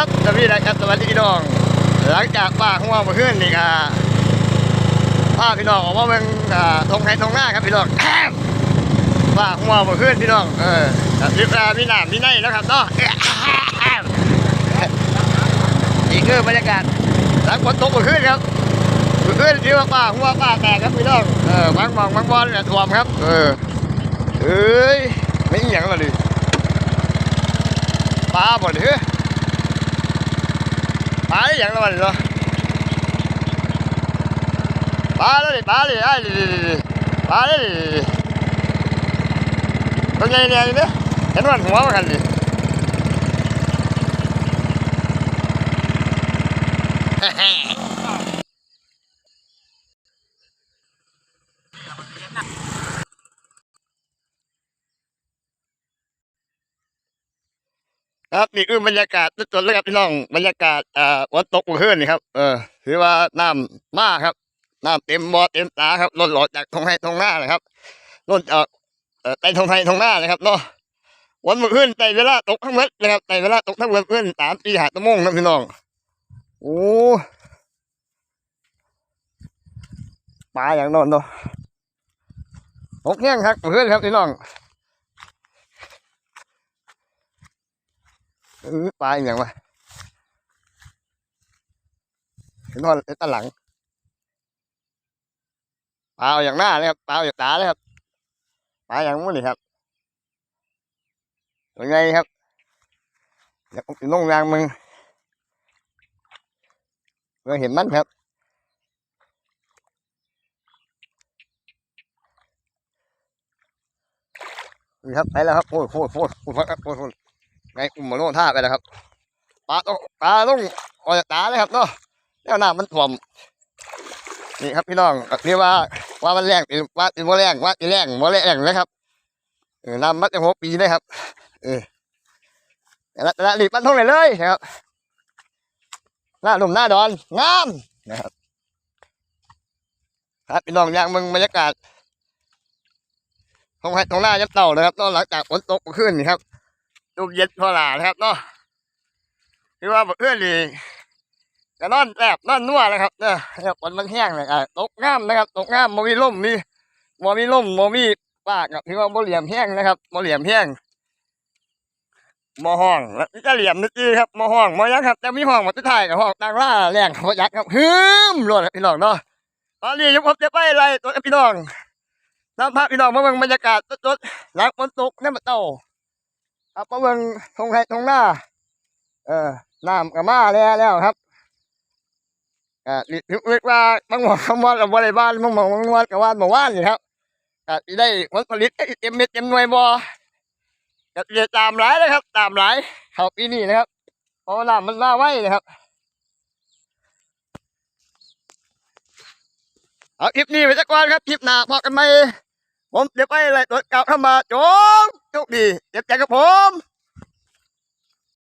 ครับสวัสดีนะครับสวัสดีพี่น้อง หลังจากป้าหัวมาขึ้นนี่ก็ป้าพี่น้องออกมาเมืองอ่าทงไทยทงหน้าครับพี่น้องป้าหัวมาขึ้นพี่น้อง เออพิปลาพี่หนามพี่ไนแล้วครับเนาะนี่คือบรรยากาศหลังฝนตกมาขึ้นครับมาขึ้นที่ว่าป้าหัวป้าแตกครับพี่น้อง เออบางมองบางบอลเนี่ยท่วมครับ เออเอ้ยไม่อหย่างละดิปลาบ่ดิ ปลาอย่างละวันเหรอปลาเลยปลาเลยไอ้ดิปลาเลยตัวใหญ่เนี่ยเนี่ยเห็นวันหัวมันกันดิ ครับนี่คือบรรยากาศสดๆเลยครับพี่น้องบรรยากาศอ่าวันตกเมื่อนนี่ครับเออถือว่าน้ำมากครับน้ำเต็มบ่อเต็มตาครับล้นหลอดจากทงไห้ทงหน้านะครับล้นจากเอ่อใต้ทงไห้ทงหน้านะครับเนาะวันเมื่อคืนใต้เวลาตกทั้งหมดนะครับใต้เวลาตกทั้งหมดเพื่อนสามตีหาตะมงนะพี่น้องโอ้ปลาอย่างนอนเนาะตกแห้งครับเมื่อนครับพี่น้อง เออ ปลาอย่างวะเห็นอนตาหลังปลาอย่างหน้าเลยครับปลาอย่างตาเลยครับปลาอย่างนู้นนี่ครับเป็นไงครับเดี๋ยวผมจะลงยางมึงเมื่อเห็นมันครับครับไปแล้วครับโอ้ยโอ้ยโอ้ยโอ้ยโอ้ยโอ้ยโอ้ย ไงอุ้มมาโน่ท่าไปแล้วครับปลาต้องปลาต้องออกจากตาเลยครับเนาะแล้วน้ำมันถ่วมนี่ครับพี่น้องเรียกว่าว่ามันแรงเป็นว่าเป็นว่าแรงว่าเป็นแรงว่าแรงนะครับเออน้ำมัดจะหกปีเลยครับเออแล้วแล้วรีบมันท่องเลยเลยนะครับหน้าหนุ่มหน้าดอนงามนะครับครับพี่น้องอยางมึงบรรยากาศท้องไร่ท้องหน้ายับเต่านะครับตอนหลังจากฝนตกเมื่อคืนนี่ครับ ลูกเย็ดพอหลานะครับเนาะคือว่าเพื่อนนี่ก็นอนแอบนอนนัวนะครับเนาะนะครับฝนมันแห้งเลยอะตกง่ามนะครับ ตกง่ามโมมีล่มมีโมมีล่มโมมีปากครับคือว่าโมเหลี่ยมแห้งนะครับโมเหลี่ยมแห้งโมห้องแล้วจะเหลี่ยมนิดนึงครับโมห้องโมยังครับแต่มีห้องมาตุ้ท้ายกับห้องต่างล่าแรงเขายักษ์ครับฮึมรวดพี่น้องเนาะตอนนี้ยุคผมจะไปอะไรตัวพี่น้องน้ำพระพี่น้องมาเบิ่งบรรยากาศสดๆหลังฝนตกน้ำมันเต่า ครับมาเบิ่งทงไห้ทงหน้า เออน้ำกับมาแล้วแล้วครับอ่าเรียกว่าบางหมองคำว่ากับบริบาลบางหมองบางวันกับว่านหมู่ว่านนี่ครับก็สิได้ผลผลิตเต็มเม็ดเต็มหน่วยบ่ก็จะตามหลายนะครับ ตามหลายเขาปีนี้นะครับ เพราะว่าน้ำมันมาไว้นะครับเอาคลิปนี้ไปสักวันครับคลิปหน้าพอกันไหม ผมเดี๋ยวไปเลยตัวเก่าเข้ามาจงโชคดีเจ็บใจกับผม